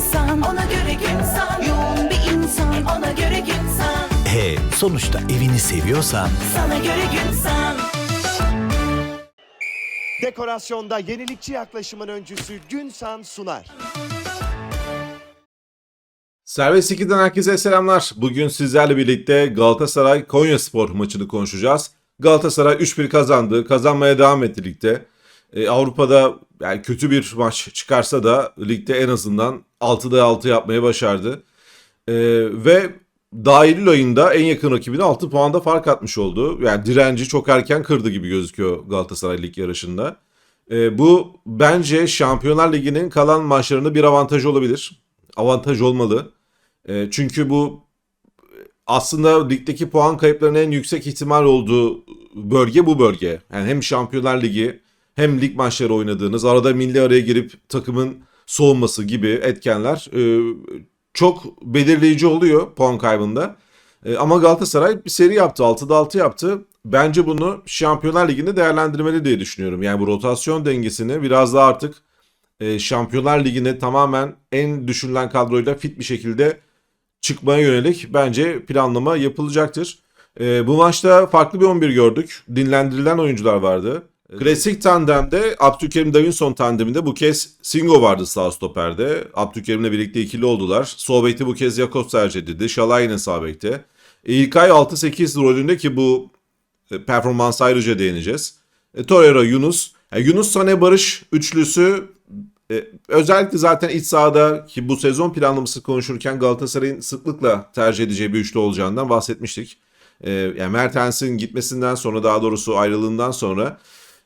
insan Ona göre gün san Yoğun bir insan Ona göre gün san E sonuçta evini seviyorsan Sana göre gün san Dekorasyonda yenilikçi yaklaşımın öncüsü Günsan sunar. Servis 2'den herkese selamlar. Bugün sizlerle birlikte Galatasaray Konya Spor maçını konuşacağız. Galatasaray 3-1 kazandı. Kazanmaya devam etti ligde. Ee, Avrupa'da yani kötü bir maç çıkarsa da ligde en azından 6'da 6 yapmayı başardı. Ee, ve daha Eylül ayında en yakın rakibine 6 puanda fark atmış oldu. Yani direnci çok erken kırdı gibi gözüküyor Galatasaray lig yarışında. Ee, bu bence Şampiyonlar Ligi'nin kalan maçlarında bir avantaj olabilir. Avantaj olmalı. E, çünkü bu aslında ligdeki puan kayıplarının en yüksek ihtimal olduğu bölge bu bölge. Yani hem Şampiyonlar Ligi hem lig maçları oynadığınız, arada milli araya girip takımın soğuması gibi etkenler e, çok belirleyici oluyor puan kaybında. E, ama Galatasaray bir seri yaptı, 6'da 6 yaptı. Bence bunu Şampiyonlar Ligi'nde değerlendirmeli diye düşünüyorum. Yani bu rotasyon dengesini biraz daha artık e, Şampiyonlar Ligi'ne tamamen en düşünülen kadroyla fit bir şekilde çıkmaya yönelik bence planlama yapılacaktır. E, bu maçta farklı bir 11 gördük. Dinlendirilen oyuncular vardı. Klasik tandemde Abdülkerim Davinson tandeminde bu kez Singo vardı sağ stoperde. Abdülkerim'le birlikte ikili oldular. Sol bu kez Jakobs tercih edildi. Şalay yine sağ bekte. E, İlkay 6-8 rolünde ki bu e, performans ayrıca değineceğiz. E, Torreira, Yunus. Yani Yunus Sane Barış üçlüsü e, özellikle zaten iç sahada ki bu sezon planlaması konuşurken Galatasaray'ın sıklıkla tercih edeceği bir üçlü olacağından bahsetmiştik. E, yani Mertens'in gitmesinden sonra daha doğrusu ayrılığından sonra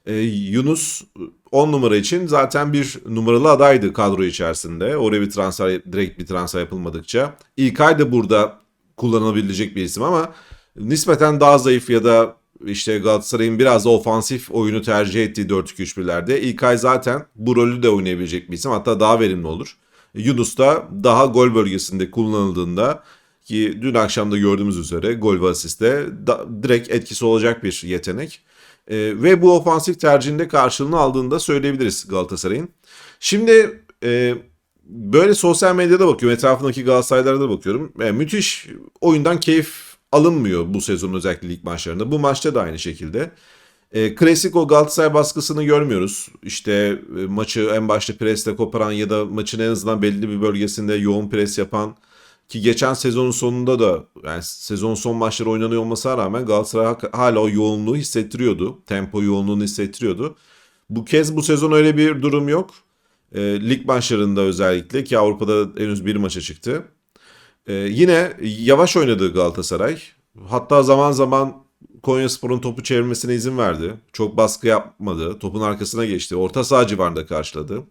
e, Yunus 10 numara için zaten bir numaralı adaydı kadro içerisinde. Oraya bir transfer, direkt bir transfer yapılmadıkça. İlkay da burada kullanılabilecek bir isim ama nispeten daha zayıf ya da işte Galatasaray'ın biraz da ofansif oyunu tercih ettiği 4-2-3-1'lerde İlkay zaten bu rolü de oynayabilecek bir isim. Hatta daha verimli olur. Yunus da daha gol bölgesinde kullanıldığında ki dün akşam da gördüğümüz üzere gol ve asiste da, direkt etkisi olacak bir yetenek. Ee, ve bu ofansif tercihinde karşılığını aldığını da söyleyebiliriz Galatasaray'ın. Şimdi e, böyle sosyal medyada bakıyorum, etrafındaki Galatasaraylara da bakıyorum. Yani müthiş oyundan keyif alınmıyor bu sezonun özellikle lig maçlarında. Bu maçta da aynı şekilde. E, klasik o Galatasaray baskısını görmüyoruz. İşte e, maçı en başta presle koparan ya da maçın en azından belli bir bölgesinde yoğun pres yapan ki geçen sezonun sonunda da yani sezonun son maçları oynanıyor olmasına rağmen Galatasaray hala o yoğunluğu hissettiriyordu. Tempo yoğunluğunu hissettiriyordu. Bu kez bu sezon öyle bir durum yok. E, lig maçlarında özellikle ki Avrupa'da henüz bir maça çıktı. Ee, yine yavaş oynadı Galatasaray. Hatta zaman zaman Konyaspor'un topu çevirmesine izin verdi. Çok baskı yapmadı. Topun arkasına geçti. Orta saha civarında karşıladı.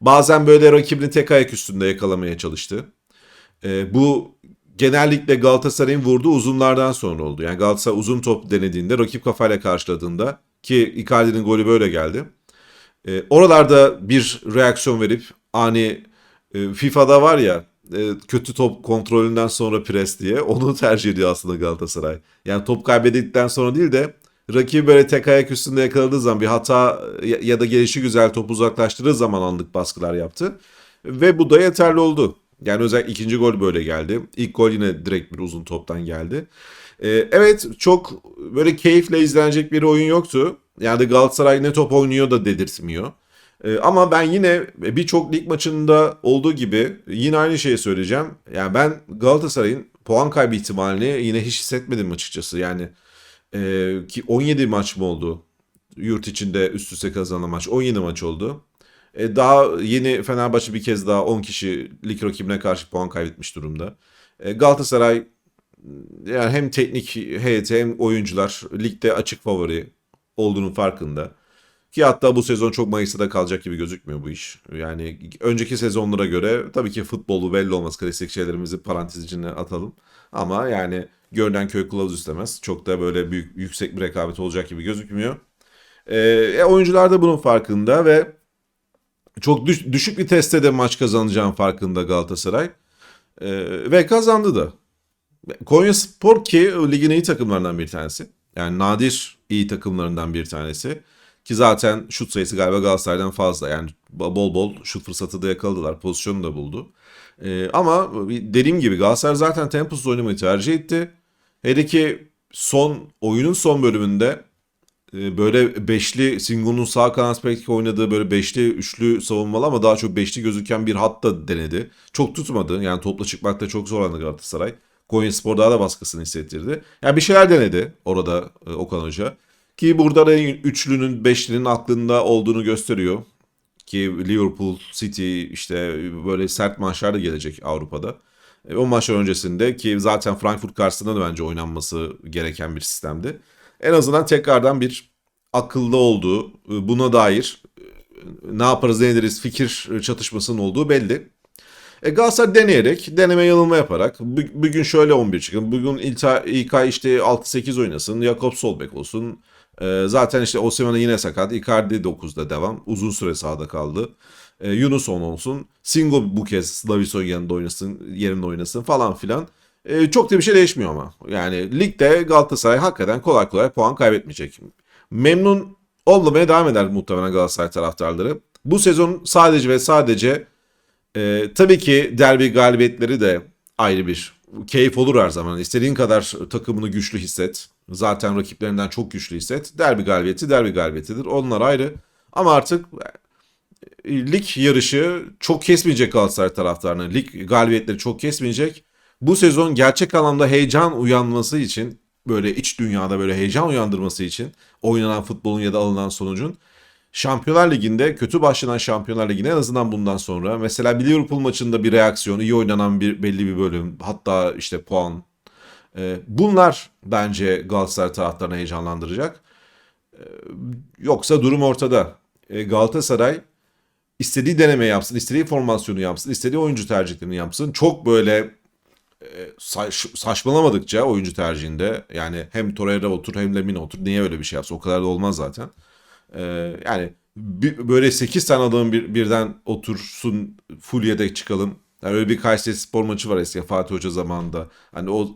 Bazen böyle rakibini tek ayak üstünde yakalamaya çalıştı. Ee, bu genellikle Galatasaray'ın vurduğu uzunlardan sonra oldu. Yani Galatasaray uzun top denediğinde, rakip kafayla karşıladığında ki Icardi'nin golü böyle geldi. Ee, oralarda bir reaksiyon verip ani e, FIFA'da var ya e, kötü top kontrolünden sonra pres diye onu tercih ediyor aslında Galatasaray. Yani top kaybedildikten sonra değil de rakibi böyle tek ayak üstünde yakaladığı zaman bir hata ya, ya da gelişi güzel topu uzaklaştırdığı zaman anlık baskılar yaptı. Ve bu da yeterli oldu. Yani özellikle ikinci gol böyle geldi. İlk gol yine direkt bir uzun toptan geldi. Ee, evet çok böyle keyifle izlenecek bir oyun yoktu. Yani Galatasaray ne top oynuyor da dedirtmiyor. Ee, ama ben yine birçok lig maçında olduğu gibi yine aynı şeyi söyleyeceğim. Yani ben Galatasaray'ın puan kaybı ihtimalini yine hiç hissetmedim açıkçası. Yani e, ki 17 maç mı oldu? Yurt içinde üst üste kazanan maç. 17 maç oldu. E, daha yeni Fenerbahçe bir kez daha 10 kişi lig rakibine karşı puan kaybetmiş durumda. E, Galatasaray yani hem teknik heyeti hem oyuncular ligde açık favori olduğunun farkında. Ki hatta bu sezon çok Mayıs'ta da kalacak gibi gözükmüyor bu iş. Yani önceki sezonlara göre tabii ki futbolu belli olmaz. Klasik şeylerimizi parantez içine atalım. Ama yani görünen köy kılavuz istemez. Çok da böyle büyük yüksek bir rekabet olacak gibi gözükmüyor. Ee, oyuncular da bunun farkında ve çok düş, düşük bir testte de maç kazanacağın farkında Galatasaray. Ee, ve kazandı da. Konya Spor ki ligin iyi takımlarından bir tanesi. Yani nadir iyi takımlarından bir tanesi. Ki zaten şut sayısı galiba Galatasaray'dan fazla. Yani bol bol şut fırsatı da yakaladılar. Pozisyonu da buldu. Ee, ama dediğim gibi Galatasaray zaten temposuz oynamayı tercih etti. Hele ki son oyunun son bölümünde e, böyle beşli Singo'nun sağ kanat pek oynadığı böyle beşli üçlü savunmalı ama daha çok beşli gözüken bir hat da denedi. Çok tutmadı. Yani topla çıkmakta çok zorlandı Galatasaray. Konya Spor daha da baskısını hissettirdi. Yani bir şeyler denedi orada e, Okan Hoca. Ki burada da üçlünün beşlinin aklında olduğunu gösteriyor. Ki Liverpool, City işte böyle sert maçlar da gelecek Avrupa'da. E, o maçlar öncesinde ki zaten Frankfurt karşısında da bence oynanması gereken bir sistemdi. En azından tekrardan bir akıllı olduğu, buna dair ne yaparız ne ederiz fikir çatışmasının olduğu belli. E Galatasaray deneyerek, deneme yanılma yaparak bu- bugün şöyle 11 çıkın. Bugün İlkay işte 6-8 oynasın. Jakob Solbek olsun. E, zaten işte Osimhen'e yine sakat. Icardi 9'da devam. Uzun süre sahada kaldı. E, Yunus 10 olsun. Singo bu kez Davinson yanında oynasın, yerinde oynasın falan filan. E, çok da bir şey değişmiyor ama. Yani ligde Galatasaray hakikaten kolay kolay puan kaybetmeyecek. Memnun olmamaya devam eder muhtemelen Galatasaray taraftarları. Bu sezon sadece ve sadece ee, tabii ki derbi galibiyetleri de ayrı bir keyif olur her zaman. İstediğin kadar takımını güçlü hisset. Zaten rakiplerinden çok güçlü hisset. Derbi galibiyeti derbi galibiyetidir. Onlar ayrı. Ama artık e, lig yarışı çok kesmeyecek Galatasaray taraftarını. Lig galibiyetleri çok kesmeyecek. Bu sezon gerçek anlamda heyecan uyanması için böyle iç dünyada böyle heyecan uyandırması için oynanan futbolun ya da alınan sonucun Şampiyonlar Ligi'nde kötü başlanan Şampiyonlar Ligi'ne en azından bundan sonra mesela bir Liverpool maçında bir reaksiyon, iyi oynanan bir belli bir bölüm, hatta işte puan. Ee, bunlar bence Galatasaray taraftarını heyecanlandıracak. Ee, yoksa durum ortada. Ee, Galatasaray istediği deneme yapsın, istediği formasyonu yapsın, istediği oyuncu tercihlerini yapsın. Çok böyle e, saç- saçmalamadıkça oyuncu tercihinde yani hem Torreira otur hem Lemina otur niye öyle bir şey yapsın o kadar da olmaz zaten. Yani böyle 8 tane adamın bir, birden otursun full yedek çıkalım. Yani öyle bir Kayseri spor maçı var eski Fatih Hoca zamanında. Hani o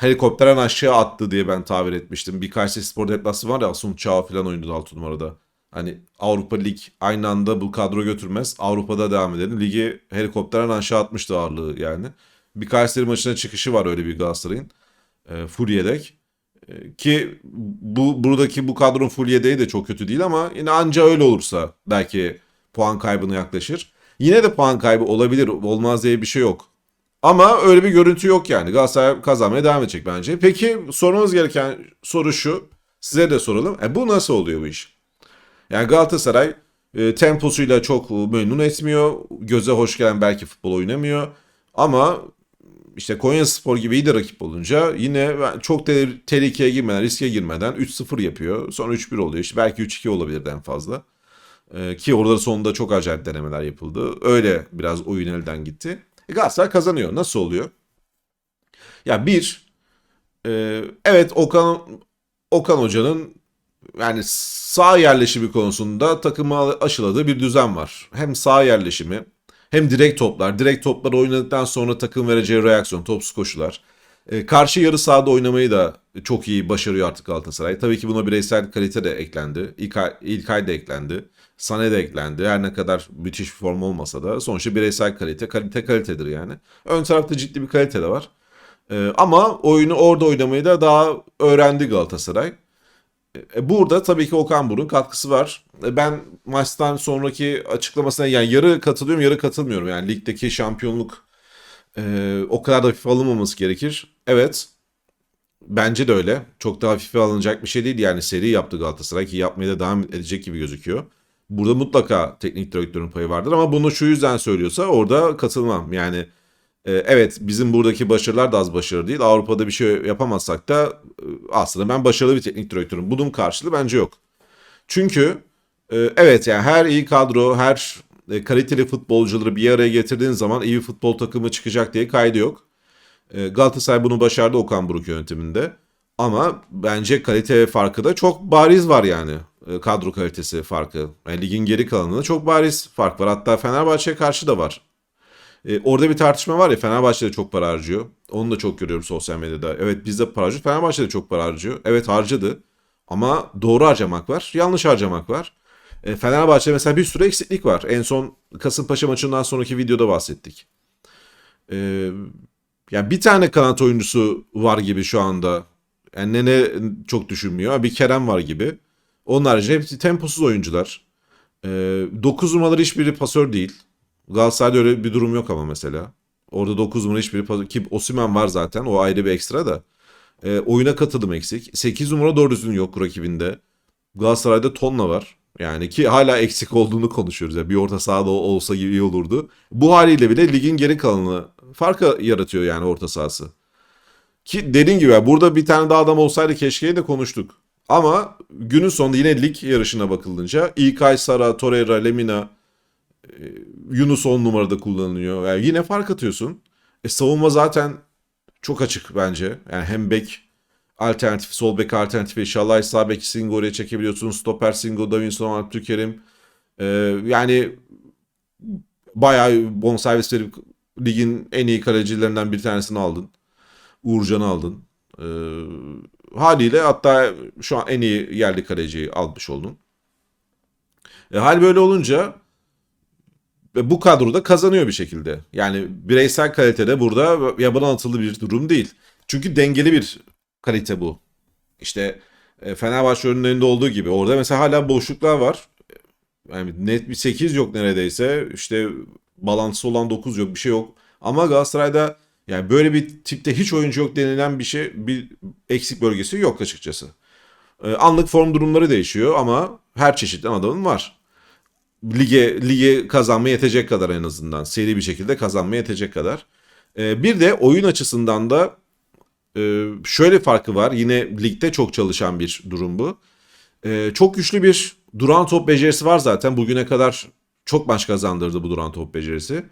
helikopterden aşağı attı diye ben tabir etmiştim. Bir Kayseri Spor deplasmanı var ya Asun Çağ falan oynadı 6 numarada. Hani Avrupa Lig aynı anda bu kadro götürmez. Avrupa'da devam edelim. Ligi helikopterden aşağı atmıştı ağırlığı yani. Bir Kayseri maçına çıkışı var öyle bir Galatasaray'ın. E, full yedek. E, ki bu buradaki bu kadronun full yedeği de çok kötü değil ama yine anca öyle olursa belki puan kaybına yaklaşır. Yine de puan kaybı olabilir. Olmaz diye bir şey yok. Ama öyle bir görüntü yok yani. Galatasaray kazanmaya devam edecek bence. Peki sormamız gereken soru şu. Size de soralım. E bu nasıl oluyor bu iş? Yani Galatasaray e, temposuyla çok memnun etmiyor. Göze hoş gelen belki futbol oynamıyor. Ama işte Konya Spor gibi iyi de rakip olunca yine çok te- tehlikeye girmeden, riske girmeden 3-0 yapıyor. Sonra 3-1 oluyor. İşte belki 3-2 olabilir en fazla. Ee, ki orada sonunda çok acayip denemeler yapıldı. Öyle biraz oyun elden gitti. E, Galatasaray kazanıyor. Nasıl oluyor? Ya bir, e, evet Okan Okan Hoca'nın yani sağ yerleşimi konusunda takıma aşıladığı bir düzen var. Hem sağ yerleşimi hem direkt toplar. Direkt toplar oynadıktan sonra takım vereceği reaksiyon, topsuz koşular. E, karşı yarı sahada oynamayı da çok iyi başarıyor artık Galatasaray. Tabii ki buna bireysel kalite de eklendi. İlkay, İlkay da eklendi. Sane de eklendi. Her ne kadar müthiş bir form olmasa da sonuçta bireysel kalite, kalite kalitedir yani. Ön tarafta ciddi bir kalite de var. E, ama oyunu orada oynamayı da daha öğrendi Galatasaray. E, Burada tabii ki Okan Buruk'un katkısı var. E, Ben maçtan sonraki açıklamasına yani yarı katılıyorum yarı katılmıyorum. Yani ligdeki şampiyonluk e, o kadar da hafife alınmaması gerekir. Evet bence de öyle. Çok da hafife alınacak bir şey değil. Yani seri yaptı Galatasaray ki yapmaya da devam edecek gibi gözüküyor. Burada mutlaka teknik direktörün payı vardır ama bunu şu yüzden söylüyorsa orada katılmam. Yani evet bizim buradaki başarılar da az başarı değil. Avrupa'da bir şey yapamazsak da e, aslında ben başarılı bir teknik direktörüm. Bunun karşılığı bence yok. Çünkü e, evet yani her iyi kadro, her e, kaliteli futbolcuları bir araya getirdiğin zaman iyi futbol takımı çıkacak diye kaydı yok. Galatasaray bunu başardı Okan Buruk yönetiminde. Ama bence kalite farkı da çok bariz var yani. Kadro kalitesi farkı. Yani ligin geri kalanında çok bariz fark var. Hatta Fenerbahçe'ye karşı da var. E, orada bir tartışma var ya Fenerbahçe de çok para harcıyor. Onu da çok görüyorum sosyal medyada. Evet biz de para harcıyoruz. Fenerbahçe de çok para harcıyor. Evet harcadı. Ama doğru harcamak var, yanlış harcamak var. E, Fenerbahçe mesela bir sürü eksiklik var. En son Kasımpaşa maçından sonraki videoda bahsettik. E, yani bir tane kanat oyuncusu var gibi şu anda. Yani Nene çok düşünmüyor. Bir Kerem var gibi. Onun haricinde temposuz oyuncular. 9 numaraları hiçbiri pasör değil. Galatasaray'da öyle bir durum yok ama mesela. Orada 9 numara hiçbiri. Ki Osimhen var zaten. O ayrı bir ekstra da. E, oyuna katılım eksik. 8 numara doğru düzgün yok rakibinde. Galatasaray'da tonla var. Yani ki hala eksik olduğunu konuşuyoruz. Yani bir orta sahada olsa iyi olurdu. Bu haliyle bile ligin geri kalanını farka yaratıyor yani orta sahası. Ki dediğin gibi burada bir tane daha adam olsaydı keşke de konuştuk. Ama günün sonunda yine lig yarışına bakılınca İlkay Sara, Torreira, Lemina, Yunus 10 numarada kullanılıyor. Yani yine fark atıyorsun. E, savunma zaten çok açık bence. Yani hem bek alternatifi, sol bek alternatifi, inşallah sağ bek Singo oraya çekebiliyorsun. Stoper Singo, Davinson, Abdülkerim. E, yani bayağı bonservis verip ligin en iyi kalecilerinden bir tanesini aldın. Uğurcan'ı aldın. E, haliyle hatta şu an en iyi yerli kaleciyi almış oldun. E, hal böyle olunca bu kadroda kazanıyor bir şekilde. Yani bireysel kalitede burada yabana atılı bir durum değil. Çünkü dengeli bir kalite bu. İşte e, Fenerbahçe önlerinde olduğu gibi orada mesela hala boşluklar var. Yani net bir 8 yok neredeyse. İşte balansı olan 9 yok bir şey yok. Ama Galatasaray'da yani böyle bir tipte hiç oyuncu yok denilen bir şey bir eksik bölgesi yok açıkçası. Ee, anlık form durumları değişiyor ama her çeşitli adamın var. Lige lige kazanmaya yetecek kadar en azından seri bir şekilde kazanmaya yetecek kadar. Ee, bir de oyun açısından da e, şöyle farkı var. Yine ligde çok çalışan bir durum bu. Ee, çok güçlü bir duran top becerisi var zaten. Bugüne kadar çok maç kazandırdı bu duran top becerisi.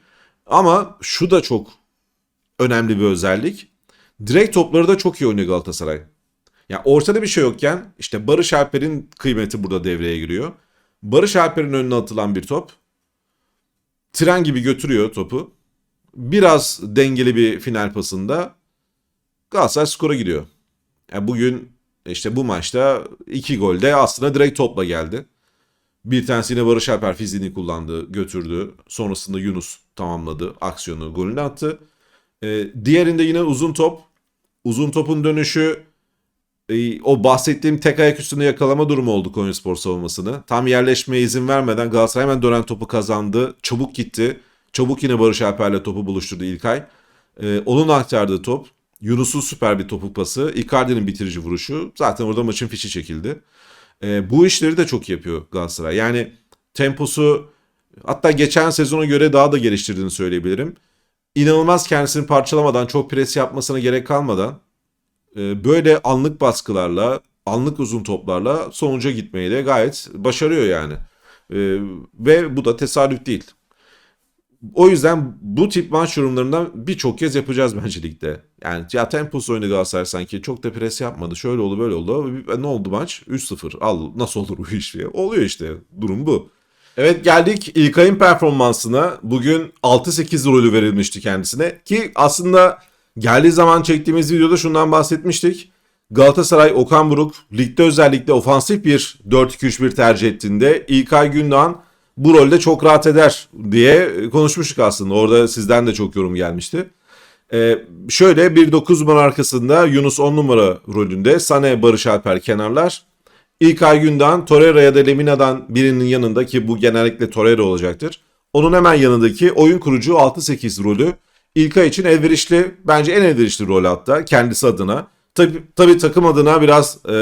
Ama şu da çok önemli bir özellik. Direkt topları da çok iyi oynuyor Galatasaray. Ya ortada bir şey yokken işte Barış Alper'in kıymeti burada devreye giriyor. Barış Alper'in önüne atılan bir top tren gibi götürüyor topu. Biraz dengeli bir final pasında Galatasaray skora gidiyor. Yani bugün işte bu maçta iki golde aslında direkt topla geldi. Bir tanesi yine Barış Alper fiziğini kullandı, götürdü. Sonrasında Yunus tamamladı aksiyonu, golünü attı. Ee, diğerinde yine uzun top. Uzun topun dönüşü o bahsettiğim tek ayak üstünde yakalama durumu oldu Konyaspor savunmasını. Tam yerleşmeye izin vermeden Galatasaray hemen dönen topu kazandı. Çabuk gitti. Çabuk yine Barış Alper'le topu buluşturdu İlkay. Ee, onun aktardığı top. Yunus'un süper bir topuk pası. Icardi'nin bitirici vuruşu. Zaten orada maçın fişi çekildi. Ee, bu işleri de çok yapıyor Galatasaray. Yani temposu hatta geçen sezona göre daha da geliştirdiğini söyleyebilirim inanılmaz kendisini parçalamadan, çok pres yapmasına gerek kalmadan e, böyle anlık baskılarla, anlık uzun toplarla sonuca gitmeyi de gayet başarıyor yani. E, ve bu da tesadüf değil. O yüzden bu tip maç yorumlarından birçok kez yapacağız bence ligde. Yani ya tempos oyunu Galatasaray sanki çok da pres yapmadı. Şöyle oldu böyle oldu. Ne oldu maç? 3-0. Al nasıl olur bu iş diye. Oluyor işte. Durum bu. Evet geldik İlkay'ın performansına. Bugün 6-8 rolü verilmişti kendisine. Ki aslında geldiği zaman çektiğimiz videoda şundan bahsetmiştik. Galatasaray Okan Buruk ligde özellikle ofansif bir 4-2-3-1 tercih ettiğinde İlkay Gündoğan bu rolde çok rahat eder diye konuşmuştuk aslında. Orada sizden de çok yorum gelmişti. Ee, şöyle bir 9 numara arkasında Yunus 10 numara rolünde Sane Barış Alper kenarlar. İlkay Gündoğan, Torreira ya da Lemina'dan birinin yanında ki bu genellikle Torreira olacaktır. Onun hemen yanındaki oyun kurucu 6-8 rolü İlkay için elverişli, bence en elverişli rol hatta kendisi adına. Tabi, tabii takım adına biraz e,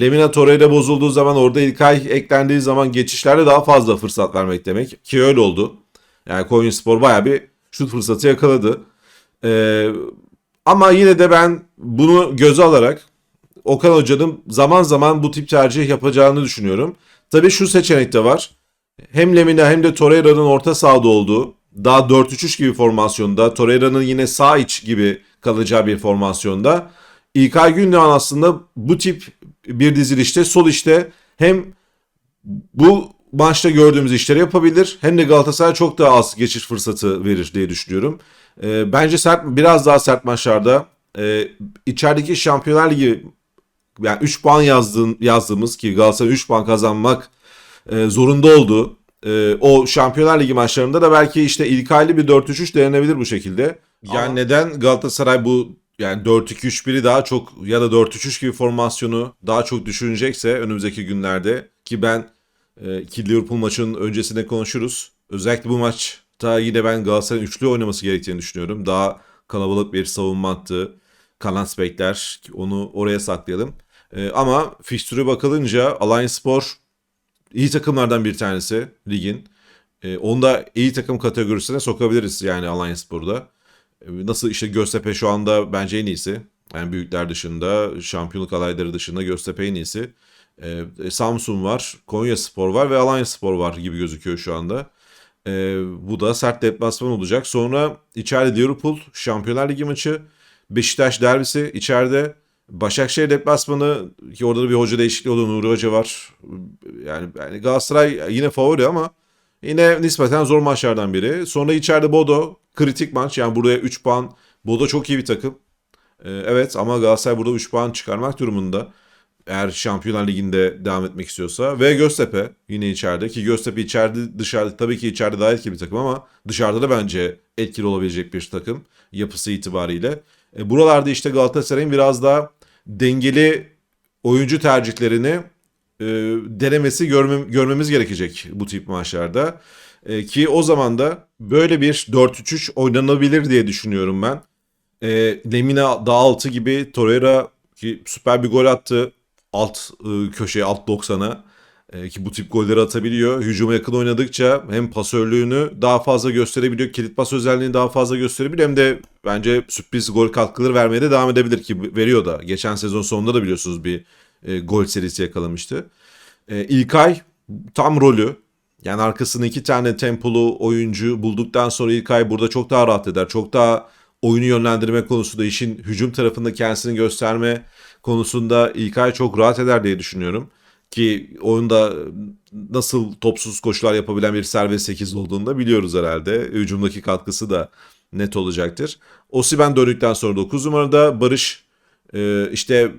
Lemina Torreira bozulduğu zaman orada İlkay eklendiği zaman geçişlerde daha fazla fırsat vermek demek ki öyle oldu. Yani Konya Spor baya bir şut fırsatı yakaladı. E, ama yine de ben bunu göze alarak Okan Hoca'nın zaman zaman bu tip tercih yapacağını düşünüyorum. Tabii şu seçenek de var. Hem Lemina hem de Torreira'nın orta sahada olduğu daha 4-3-3 gibi formasyonda Torreira'nın yine sağ iç gibi kalacağı bir formasyonda İlkay Gündoğan aslında bu tip bir dizilişte sol işte hem bu maçta gördüğümüz işleri yapabilir hem de Galatasaray çok daha az geçiş fırsatı verir diye düşünüyorum. Ee, bence sert biraz daha sert maçlarda e, içerideki Şampiyonlar Ligi yani 3 puan yazdığın, yazdığımız ki Galatasaray 3 puan kazanmak e, zorunda oldu. E, o Şampiyonlar Ligi maçlarında da belki işte ilk aylı bir 4-3-3 denenebilir bu şekilde. Yani Ama- neden Galatasaray bu yani 4-2-3-1'i daha çok ya da 4-3-3 gibi formasyonu daha çok düşünecekse önümüzdeki günlerde ki ben e, ki Liverpool maçının öncesinde konuşuruz. Özellikle bu maçta yine ben Galatasaray'ın üçlü oynaması gerektiğini düşünüyorum. Daha kalabalık bir savunma hattı. Kanat bekler. Onu oraya saklayalım. E, ama fikstüre bakılınca Alliance Spor iyi takımlardan bir tanesi ligin. E, onu da iyi takım kategorisine sokabiliriz yani Alliance Spor'da. E, Nasıl işte Göztepe şu anda bence en iyisi. Yani büyükler dışında, şampiyonluk adayları dışında Göztepe en iyisi. E, Samsun var, Konya Spor var ve Alliance Spor var gibi gözüküyor şu anda. E, bu da sert deplasman olacak. Sonra içeride Liverpool, Şampiyonlar Ligi maçı, Beşiktaş derbisi içeride. Başakşehir deplasmanı ki orada da bir hoca değişikliği oldu. Nuri Hoca var. Yani, yani Galatasaray yine favori ama yine nispeten zor maçlardan biri. Sonra içeride Bodo kritik maç. Yani buraya 3 puan. Bodo çok iyi bir takım. Ee, evet ama Galatasaray burada 3 puan çıkarmak durumunda. Eğer Şampiyonlar Ligi'nde devam etmek istiyorsa. Ve Göztepe yine içeride. Ki Göztepe içeride dışarıda tabii ki içeride daha etkili bir takım ama dışarıda da bence etkili olabilecek bir takım yapısı itibariyle. E, buralarda işte Galatasaray'ın biraz daha dengeli oyuncu tercihlerini e, denemesi görmem- görmemiz gerekecek bu tip maçlarda. E, ki o zaman da böyle bir 4-3-3 oynanabilir diye düşünüyorum ben. E, Lemina daha altı gibi Torreira ki süper bir gol attı alt e, köşeye alt 90'a E, ki bu tip golleri atabiliyor. Hücuma yakın oynadıkça hem pasörlüğünü daha fazla gösterebiliyor. Kilit pas özelliğini daha fazla gösterebiliyor. Hem de bence sürpriz gol katkıları vermeye de devam edebilir ki veriyor da. Geçen sezon sonunda da biliyorsunuz bir e, gol serisi yakalamıştı. E, İlkay tam rolü. Yani arkasına iki tane tempolu oyuncu bulduktan sonra İlkay burada çok daha rahat eder. Çok daha oyunu yönlendirme konusunda işin hücum tarafında kendisini gösterme konusunda İlkay çok rahat eder diye düşünüyorum. Ki oyunda nasıl topsuz koşular yapabilen bir serbest 8 olduğunu da biliyoruz herhalde. Hücumdaki katkısı da net olacaktır. Osimhen döndükten sonra 9 numarada Barış e, işte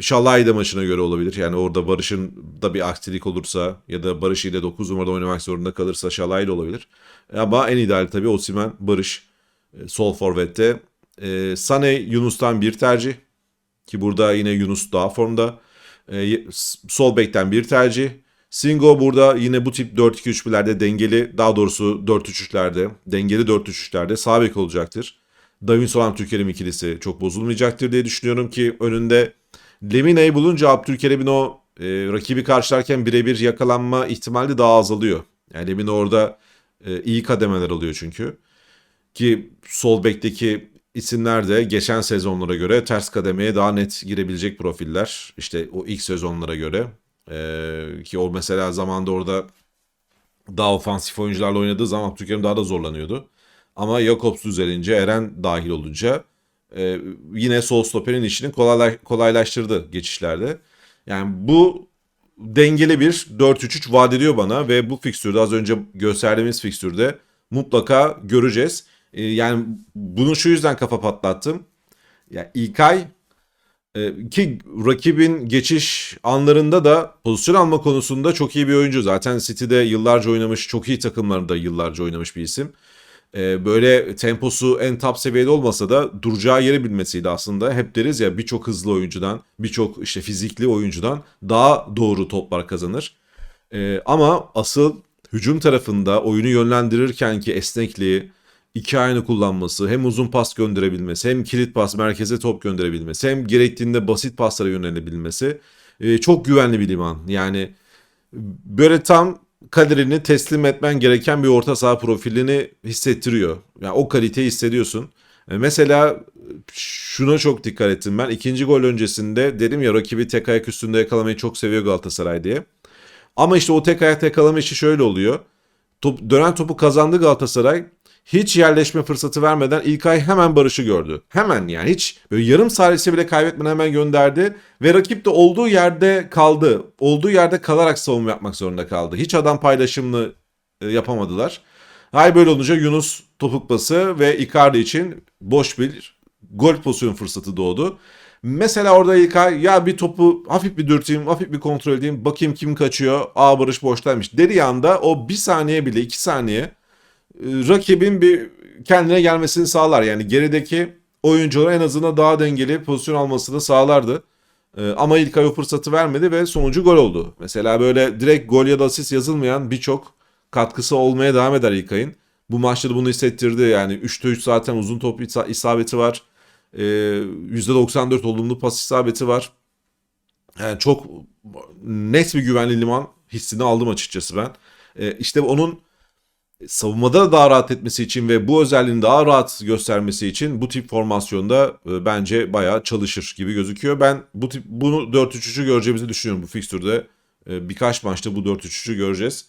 Şallay'da maçına göre olabilir. Yani orada Barış'ın da bir aksilik olursa ya da Barış ile 9 numarada oynamak zorunda kalırsa Şallay'da olabilir. Ama en ideal tabii Osimhen, Barış e, sol forvette. E, Sane Yunus'tan bir tercih. Ki burada yine Yunus daha formda. E, sol bekten bir tercih. Singo burada yine bu tip 4-2-3-1'lerde dengeli, daha doğrusu 4-3-3'lerde, dengeli 4-3-3'lerde sağ bek olacaktır. Davinson Abdülkerim ikilisi çok bozulmayacaktır diye düşünüyorum ki önünde Lemina'yı bulunca Abdülkerim'in o e, rakibi karşılarken birebir yakalanma ihtimali daha azalıyor. Yani Lemina orada e, iyi kademeler alıyor çünkü. Ki sol bekteki isimler de geçen sezonlara göre ters kademeye daha net girebilecek profiller. İşte o ilk sezonlara göre. Ee, ki o mesela zamanda orada daha ofansif oyuncularla oynadığı zaman Abdülkerim daha da zorlanıyordu. Ama Jakobs düzelince, Eren dahil olunca e, yine sol stoperin işini kolayla- kolaylaştırdı geçişlerde. Yani bu dengeli bir 4-3-3 vaat ediyor bana ve bu fikstürde az önce gösterdiğimiz fikstürde mutlaka göreceğiz. Ee, yani bunu şu yüzden kafa patlattım. Ya İlkay e, ki rakibin geçiş anlarında da pozisyon alma konusunda çok iyi bir oyuncu. Zaten City'de yıllarca oynamış, çok iyi takımlarında yıllarca oynamış bir isim. Ee, böyle temposu en top seviyede olmasa da duracağı yeri bilmesiydi aslında. Hep deriz ya birçok hızlı oyuncudan, birçok işte fizikli oyuncudan daha doğru toplar kazanır. Ee, ama asıl hücum tarafında oyunu yönlendirirken ki esnekliği, iki aynı kullanması, hem uzun pas gönderebilmesi, hem kilit pas merkeze top gönderebilmesi, hem gerektiğinde basit paslara yönelebilmesi e, çok güvenli bir liman. Yani böyle tam kaderini teslim etmen gereken bir orta saha profilini hissettiriyor. Yani o kaliteyi hissediyorsun. E, Mesela şuna çok dikkat ettim ben. İkinci gol öncesinde dedim ya rakibi tek ayak üstünde yakalamayı çok seviyor Galatasaray diye. Ama işte o tek ayak yakalama işi şöyle oluyor. Top, dönen topu kazandı Galatasaray. Hiç yerleşme fırsatı vermeden İlkay hemen Barış'ı gördü. Hemen yani hiç böyle yarım salise bile kaybetmeden hemen gönderdi. Ve rakip de olduğu yerde kaldı. Olduğu yerde kalarak savunma yapmak zorunda kaldı. Hiç adam paylaşımını e, yapamadılar. Hay böyle olunca Yunus topukması ve Icardi için boş bir gol pozisyon fırsatı doğdu. Mesela orada İlkay ya bir topu hafif bir dürteyim, hafif bir kontrol edeyim, bakayım kim kaçıyor. Aa Barış boştaymış. Dediği anda o bir saniye bile iki saniye rakibin bir kendine gelmesini sağlar. Yani gerideki oyunculara en azından daha dengeli pozisyon almasını sağlardı. E, ama İlkay o fırsatı vermedi ve sonucu gol oldu. Mesela böyle direkt gol ya da asist yazılmayan birçok katkısı olmaya devam eder İlkay'ın. Bu maçta da bunu hissettirdi. Yani 3'te 3 zaten uzun top isa- isabeti var. Ee, %94 olumlu pas isabeti var. Yani çok net bir güvenli liman hissini aldım açıkçası ben. Ee, işte onun savunmada da daha rahat etmesi için ve bu özelliğini daha rahat göstermesi için bu tip formasyonda e, bence bayağı çalışır gibi gözüküyor. Ben bu tip bunu 4-3-3'ü göreceğimizi düşünüyorum bu fikstürde. E, birkaç maçta bu 4-3-3'ü göreceğiz.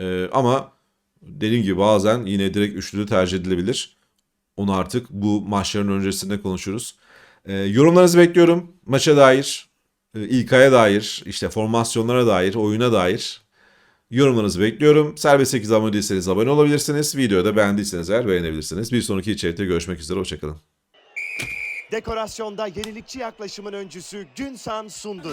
E, ama dediğim gibi bazen yine direkt üçlü tercih edilebilir. Onu artık bu maçların öncesinde konuşuruz. Yorumlarınızı bekliyorum. Maça dair, İlkay'a dair, işte formasyonlara dair, oyuna dair yorumlarınızı bekliyorum. Serbest 8 abone değilseniz abone olabilirsiniz. Videoyu da beğendiyseniz eğer beğenebilirsiniz. Bir sonraki içerikte görüşmek üzere. Hoşçakalın. Dekorasyonda yenilikçi yaklaşımın öncüsü Günsan sundu.